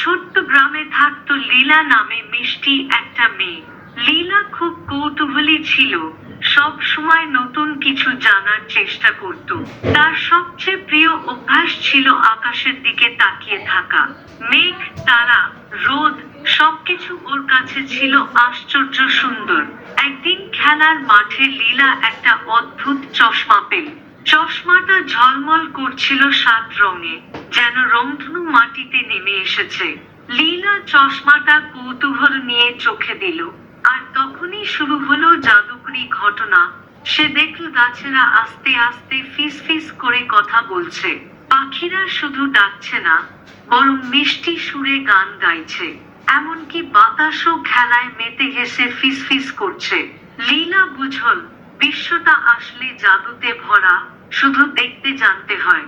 ছোট্ট গ্রামে থাকতো লীলা নামে মিষ্টি একটা মেয়ে। লীলা খুব কৌতূহলী ছিল, সব সময় নতুন কিছু জানার চেষ্টা করত। তার সবচেয়ে প্রিয় অভ্যাস ছিল আকাশের দিকে তাকিয়ে থাকা। মেঘ, তারা, রোদ, সবকিছু ওর কাছে ছিল আশ্চর্য সুন্দর। একদিন খেলার মাঠে লীলা একটা অদ্ভুত চশমা পেল। চশমাটা ঝলমল করছিল সাত রঙে, যেন রংধনু মাটিতে নেমে এসেছে। লীলা চশমাটা কৌতূহল নিয়ে চোখে দিল। আর তখনই শুরু হলো জাদুকরি ঘটনা। সে দেখল গাছেরা আস্তে আস্তে ফিস ফিস করে কথা বলছে। পাখিরা শুধু ডাকছে না, বরং মিষ্টি সুরে গান গাইছে। এমনকি বাতাসও খেলায় মেতে হেসে ফিস ফিস করছে। লীলা বুঝল বিশ্বটা আসলে জাদুতে ভরা শুধু দেখতে জানতে হয়।